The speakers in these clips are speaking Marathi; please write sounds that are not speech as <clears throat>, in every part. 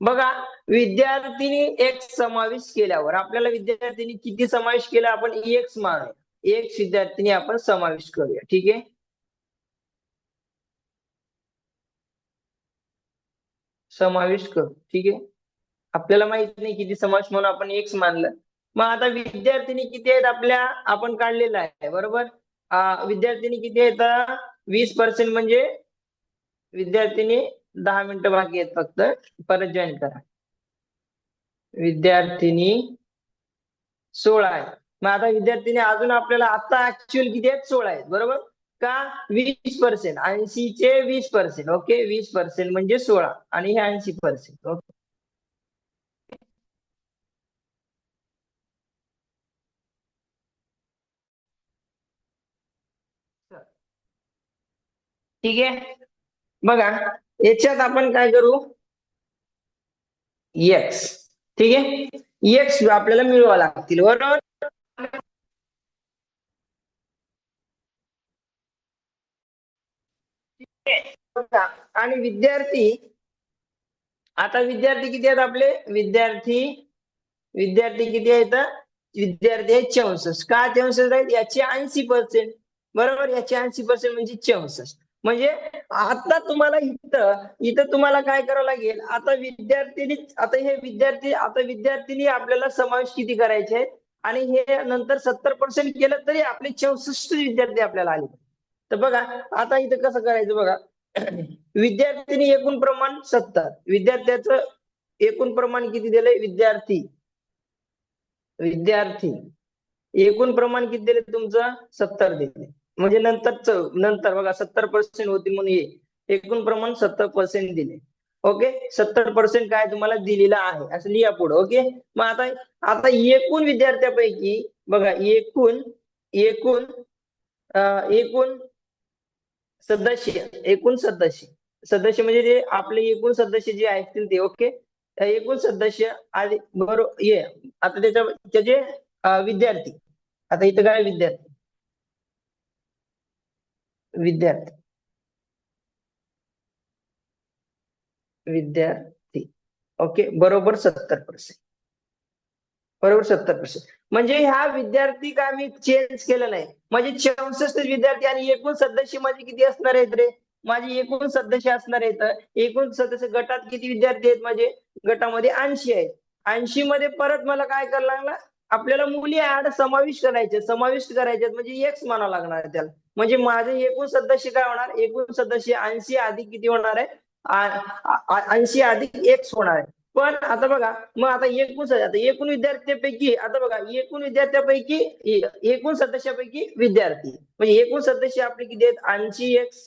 बघा विद्यार्थिनी एक समावेश केल्यावर आपल्याला विद्यार्थिनी किती समावेश केला आपण एक्स मानूया एक विद्यार्थिनी आपण समावेश करूया ठीक आहे? समावेश करू ठीक आहे? आपल्याला माहीत नाही किती समावेश म्हणून आपण एक्स मानलं. मग आता विद्यार्थिनी किती आहेत आपल्या? आपण काढलेलं आहे बरोबर? विद्यार्थिनी किती आहेत? वीस पर्सेंट म्हणजे विद्यार्थिनी दहा मिनिटं बाकी आहेत फक्त. परत जॉईन करा. विद्यार्थिनी सोळा आहे. मग आता विद्यार्थिनी अजून आपल्याला आता ऍक्च्युअल किती आहेत? सोळा आहेत. बरोबर? का? वीस पर्सेंट ऐंशीचे वीस पर्सेंट ओके वीस पर्सेंट म्हणजे सोळा. आणि हे ऐंशी पर्सेंट ओके ठीक आहे? बघा. याच्यात आपण काय करू? एक्स ठीक आहे? एक्स आपल्याला मिळवा लागतील. बरोबर आणि विद्यार्थी आता विद्यार्थी किती आहेत आपले? विद्यार्थी विद्यार्थी किती आहेत? विद्यार्थी आहेत चौसष्ट. का चौसष्ट आहेत? याचे ऐंशी पर्सेंट बरोबर? याचे ऐंशी पर्सेंट म्हणजे चौसष्ट. म्हणजे आता तुम्हाला इथं इथं तुम्हाला काय करावं लागेल? आता विद्यार्थी आता हे विद्यार्थी आता विद्यार्थीनी आपल्याला समावेश किती करायचे आहेत आणि हे नंतर सत्तर पर्सेंट केलं तरी आपले चौसष्ट विद्यार्थी आपल्याला आले. तर बघा आता इथं कसं करायचं बघा? <clears throat> विद्यार्थीनी एकूण प्रमाण सत्तर. विद्यार्थ्याचं एकूण प्रमाण किती दिलंय? विद्यार्थी. विद्यार्थी. एकूण प्रमाण किती दिले तुमचं सत्तर दिले म्हणजे नंतर च- नंतर बघा सत्तर पर्सेंट होती म्हणून ये एकूण प्रमाण सत्तर पर्सेंट दिले. ओके? सत्तर पर्सेंट काय तुम्हाला दिलेलं आहे? असं लिहा पुढे ओके? मग आता आता एकूण विद्यार्थ्यापैकी बघा एकूण एकूण अं, एकूण सदस्य एकूण सदस्य. सदस्य म्हणजे जे आपले एकूण सदस्य जे ऐकतील ते ओके? एकूण सदस्य आधी बरोबर ये. आता त्याच्या त्याचे विद्यार्थी. आता इथं काय विद्यार्थी? विद्यार्थी विद्यार्थी ओके बरोबर सत्तर पर्सेंट बरोबर सत्तर पर्सेंट म्हणजे ह्या विद्यार्थी का मी चेंज केलं नाही? म्हणजे चौसष्ट विद्यार्थी आणि एकूण सदस्य माझे किती असणार आहेत रे? माझे एकूण सदस्य असणार आहेत. एकूण सदस्य गटात किती विद्यार्थी आहेत माझे? गटामध्ये ऐंशी आहेत. ऐंशी मध्ये परत मला काय करायला लागला? आपल्याला मुली ऍड समाविष्ट करायचे समाविष्ट करायचे म्हणजे एक्स म्हणावं लागणार आहे त्याला. म्हणजे माझे एकूण सदस्य काय होणार? एकूण सदस्य ऐंशी अधिक किती होणार आहे? ऐंशी अधिक एक्स होणार आहे. पण आता बघा मग आता एकूण आता एकूण विद्यार्थ्यापैकी आता बघा एकूण विद्यार्थ्यापैकी एकूण सदस्यापैकी विद्यार्थी. म्हणजे एकूण सदस्य आपले किती आहेत? ऐंशी एक्स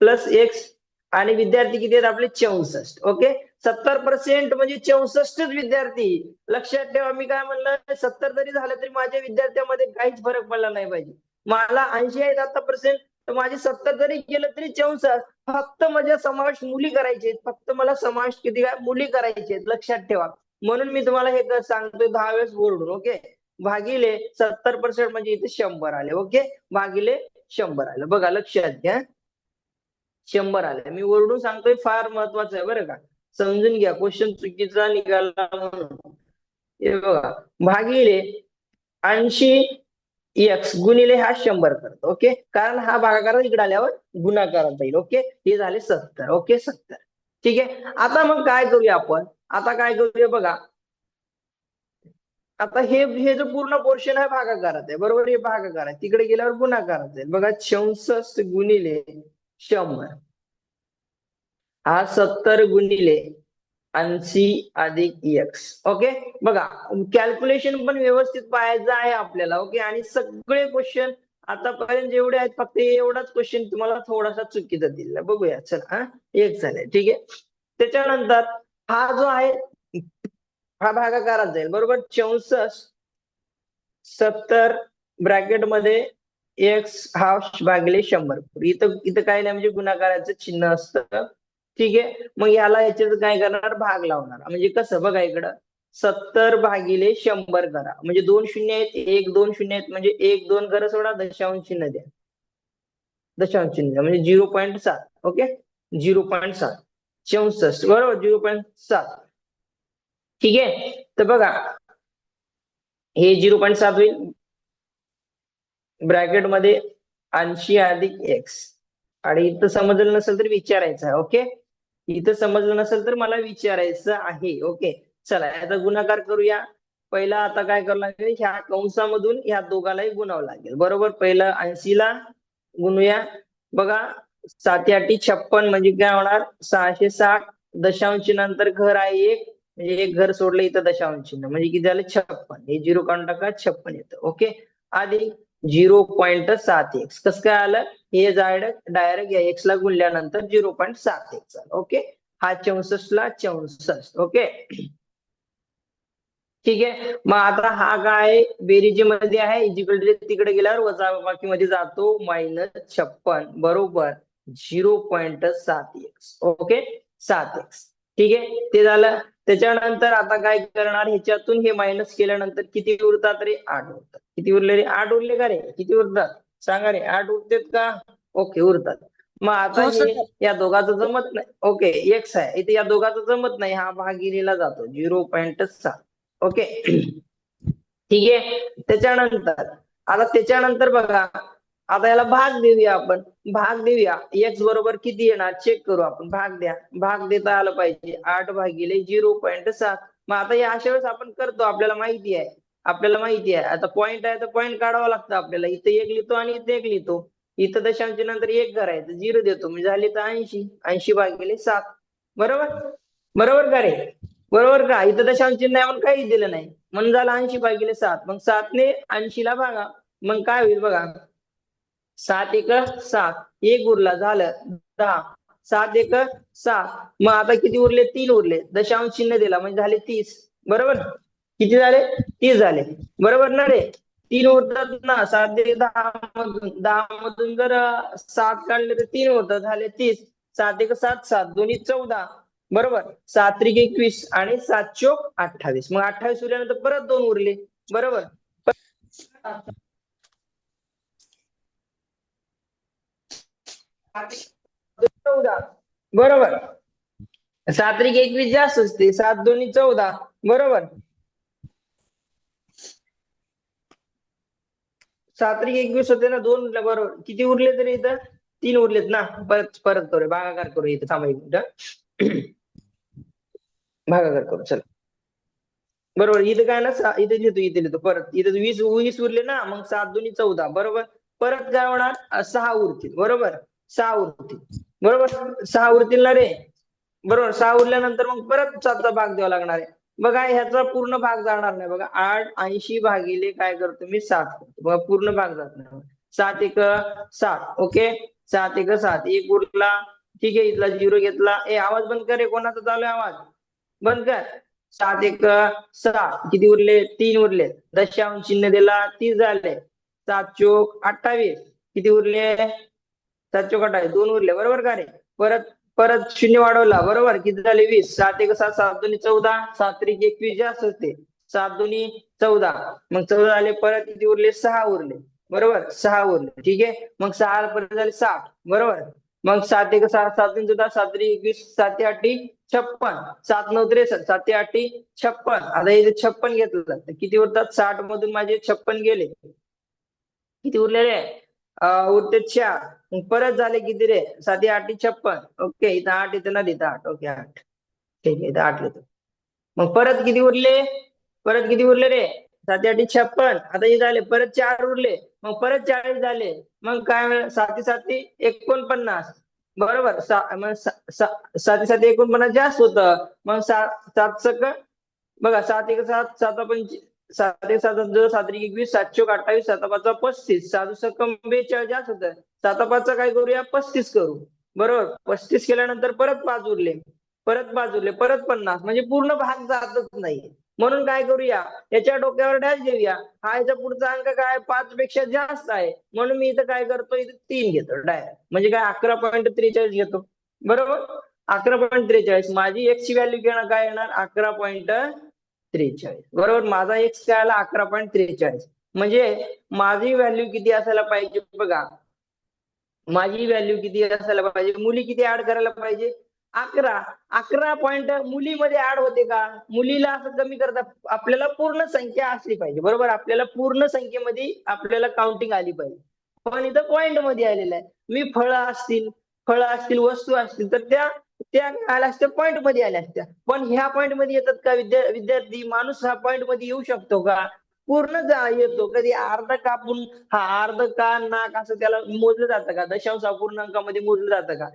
प्लस एक्स आणि विद्यार्थी किती आहेत? आपले चौसष्ट. ओके? सत्तर पर्सेंट म्हणजे चौसष्टच विद्यार्थी. लक्षात ठेवा मी काय म्हणलं सत्तर जरी झालं तरी माझ्या विद्यार्थ्यामध्ये काहीच फरक पडला नाही पाहिजे. मला ऐंशी आहेत आता पर्सेंट तर माझे सत्तर जरी केलं तरी चौसष्ट. फक्त माझ्या समावेश मुली करायचे आहेत. फक्त मला समावेश किती काय? मुली करायचे आहेत. लक्षात ठेवा. म्हणून मी तुम्हाला हे सांगतोय दहा वेळेस ओरडून ओके? भागिले सत्तर पर्सेंट म्हणजे इथे शंभर आले ओके? भागिले शंभर आले. बघा लक्षात घ्या. शंभर आले. मी ओरडून सांगतोय फार महत्वाचं आहे बरं का? समजून घ्या. क्वेश्चन चुकीचा निघाला म्हणून. हे बघा. भागिले ऐंशी एक्स गुणिले हा शंभर करतो. ओके कारण हा भागाकार इकडे आल्यावर गुणाकारात जाईल ओके हे झाले सत्तर. ओके सत्तर. ठीक आहे? आता मग काय करूया आपण? आता काय करूया बघा. आता हे हे जो पूर्ण पोर्शन आहे भागाकारात आहे. बरोबर? हे भागाकार आहे. तिकडे गेल्यावर गुणाकारात जाईल. बघा चौसष्ट गुणिले शंभर. हा सत्तर गुणिले ऐंशी अधिक एक्स ओके बघा कॅल्क्युलेशन पण व्यवस्थित पाहायचं आहे आपल्याला ओके आणि सगळे क्वेश्चन आतापर्यंत जेवढे आहेत फक्त एवढाच क्वेश्चन तुम्हाला थोडासा चुकीचा दिला बघूया चला हा? एक झालंय ठीक आहे? त्याच्यानंतर हा जो आहे हा भागाकारात जाईल बरोबर? चौसष्ट सत्तर ब्रॅकेटमध्ये एक्स हा भागले शंभर. इथं इथं काय नाही म्हणजे गुणाकाराचं चिन्ह असतं. ठीक आहे? मग याला याच्यात काय करणार? भाग लावणार. म्हणजे कसं? बघा इकडं. सत्तर भागिले शंभर करा. म्हणजे दोन शून्य आहेत एक दोन शून्य आहेत म्हणजे एक दोन करा सोडा दशांश चिन्ह द्या. दशांश चिन्ह म्हणजे झिरो पॉईंट सात ओके? झिरो पॉईंट सात. चौसष्ट. बरोबर? झिरो पॉईंट सात. ठीक आहे? तर बघा. हे झिरो पॉईंट सात होईल. ब्रॅकेटमध्ये ऐंशी अधिक एक्स. आणि इथं समजलं नसेल तर विचारायचं आहे ओके? इथं समजलं नसेल तर मला विचारायचं आहे. ओके चला याचा गुणाकार करूया. पहिला आता काय करावं लागेल? ह्या कंसामधून ह्या दोघालाही गुणावं लागेल. बरोबर? पहिलं ऐंशीला गुणूया. बघा सात आठी छप्पन म्हणजे काय होणार? सहाशे साठ दशांशी नंतर घर आहे एक. म्हणजे एक घर सोडलं इथं दशांशी म्हणजे किती झालं? छप्पन. हे झिरो काढून टाका छप्पन येतं. ओके अधिक झिरो पॉईंट सात एक्स. कसं काय आलं? हे डायरेक्ट डायरेक्ट या एक्स ला गुणल्यानंतर झिरो पॉईंट सात एक्स आलं ओके? हा चौसष्ट ला चौसष्ट. ओके? ठीक आहे? मग आता हा काय बेरीजमध्ये आहे इजिकल तिकडे गेल्यावर वजा बाकी मध्ये जातो मायनस छप्पन. बरोबर? झिरो पॉईंट सात एक्स. ओके? सात एक्स. ठीक आहे? ते झालं. त्याच्यानंतर आता काय करणार? ह्याच्यातून हे मायनस केल्यानंतर किती उरतात रे? आठ उरतात. किती उरले रे? आठ उरले का रे? किती उरतात? सांगा रे. आठ उरतेत का? ओके उरतात. मग आता हो. हे या दोघांचं जमत नाही. ओके एक्स आहे. इथे या दोघांचं जमत नाही. हा भागिलेला जातो. झिरो पॉईंट सात. ओके. <clears throat> ठीक आहे? त्याच्यानंतर आता त्याच्यानंतर बघा. आता याला भाग देऊया आपण. भाग देऊया. एक्स बरोबर किती येणार? चेक करू आपण. भाग द्या. भाग देता आलं पाहिजे. आठ भागिले झिरो पॉईंट सात. मग आता या अशा वेळेस आपण करतो. आपल्याला माहिती आहे. आपल्याला माहिती आहे. आता पॉईंट आहे तर पॉईंट काढावा लागतं आपल्याला. इथे एक लिहितो आणि इथे एक लिहितो. इथं दशांश नंतर एक करायचं. झिरो देतो. म्हणजे झाले तर ऐंशी. ऐंशी भागिले सात. बरोबर? बरोबर का रे? बरोबर का? इथं दशांश चिन्ह आहे म्हणून काहीच दिलं नाही. म्हणून झालं ऐंशी भागिले सात. मग सातने ऐंशीला भागा. मग काय होईल बघा? सात एक सात. एक उरला झालं. दहा. सात एक सात. मग आता किती उरले? तीन उरले. दशांश चिन्ह दिला. म्हणजे झाले तीस. बरोबर? किती झाले? तीस झाले. बरोबर ना रे? तीन उरतात ना. सात दहा मधून. दहा मधून जर सात काढले तर तीन उरतात. झाले तीस. सात एक सात सात. दोन्ही चौदा. बरोबर? सात त्रिक एकवीस आणि सात चोक अठ्ठावीस. मग अठ्ठावीस उरल्यानंतर परत दोन उरले. बरोबर? चौदा. बरोबर. सात्रिक एकवीस जास्त असते. सात दोन्ही चौदा. बरोबर. सात्रिक एकवीस होते ना दोन बरोबर. किती उरले तरी इथं? तीन उरलेत ना. परत परत करू भागाकार करू इथं. थांबा एक मिनिट. <clears throat> भागाकार करू. चल. बरोबर. इथं काय ना इथं इथे लिहितो इथे लिहितो. परत. इथं वीस वीस उरले ना मग सात दोन्ही चौदा. बरोबर. परत काय होणार? सहा उरतील. बरोबर? सहा उरतील बरोबर? सहा उरतील ना रे. बरोबर? सहा उरल्यानंतर मग परत सातचा भाग द्यावा लागणार आहे. बघा ह्याचा पूर्ण भाग जाणार नाही. बघा आठ ऐंशी भागिले काय करतो मी? सात करतो. बघा पूर्ण भाग जात नाही. सात एक सात. ओके? सात एक सात. एक उरला. ठीक आहे इथला झिरो घेतला. ए आवाज बंद कर रे. कोणाचा चालू आहे आवाज? बंद कर. सात एक सहा किती उरले? तीन उरले. दशांश चिन्ह दिला. तीस झाले. सात चोक अठ्ठावीस. किती उरले? सात चोक आहे दोन उरले बरोबर का रे परत परत शून्य वाढवला बरोबर? किती झाले? वीस. सात एक सात सात दोन्ही चौदा. सात त्रिक एकवीस जास्त असते सात दोन्ही चौदा. मग चौदा झाले परत किती उरले? सहा उरले. बरोबर? सहा उरले. ठीक आहे? मग सहा परत झाले साठ. बरोबर? मग सात एक सात सात दोन चौदा सात त्रिक एकवीस सात आठी छप्पन. सात नऊ त्रेसष्ट. सात आठी छप्पन. आता इथे छप्पन घेतलं किती उरतात? साठ मधून माझे छप्पन गेले. किती उरलेले? उरते चार मग परत झाले किती रे? साधी आठी छप्पन. ओके इथं आठ इथं ना इथं आठ. ओके आठ. ठीक आहे इथं आठ येतो. मग परत किती उरले? परत किती उरले रे? साती आठी छप्पन. आता हे झाले परत चार उरले. मग परत चाळीस झाले. मग काय साती साती एकोणपन्नास. बरोबर? सा मग साती साती एकोणपन्नास जास्त होतं. मग सात सात सक बघा सात एक सात सात पंच सात एक सात दोन एकवीस सातशे अठ्ठावीस सात पाच पस्तीस सात सकम बेचाळीस जास्त होतं सात काय करूया? पस्तीस करू. बरोबर? पस्तीस केल्यानंतर परत पाच उरले. परत पाच उरले. परत पन्नास. म्हणजे पूर्ण भाग जातच नाही. म्हणून काय करूया? याच्या डोक्यावर डॅश घेऊया हा याचा पुढचा अंक काय? पाच पेक्षा जास्त आहे. म्हणून मी इथं काय करतो इथं तीन घेतो. डायरेक्ट. म्हणजे काय? अकरा पॉईंट त्रेचाळीस घेतो. बरोबर? अकरा पॉईंट त्रेचाळीस. माझी एक्सची व्हॅल्यू घेणं काय येणार? अकरा पॉईंट त्रेचाळीस. बरोबर? माझा एक्स काय आला अकरा पॉईंट त्रेचाळीस. म्हणजे माझी व्हॅल्यू किती असायला पाहिजे बघा. माझी व्हॅल्यू किती असायला पाहिजे? मुली किती ऍड करायला पाहिजे? अकरा. अकरा पॉईंट मुलीमध्ये ऍड होते का? मुलीला असं कमी करता आपल्याला पूर्ण संख्या असली पाहिजे. बरोबर? आपल्याला पूर्ण संख्येमध्ये आपल्याला काउंटिंग आली पाहिजे. पण इथं पॉईंटमध्ये आलेलं आहे. मी फळं असतील फळं असतील वस्तू असतील तर त्या त्या आल्या असत्या पॉईंटमध्ये आल्या असत्या. पण ह्या पॉईंटमध्ये येतात का विद्या विद्यार्थी? माणूस हा पॉईंटमध्ये येऊ शकतो का? पूर्ण जा- येतो. कधी अर्ध कापून हा अर्ध का नाक असं त्याला मोजलं जातं का? दशांश अपूर्णांकामध्ये मोजलं जातं का?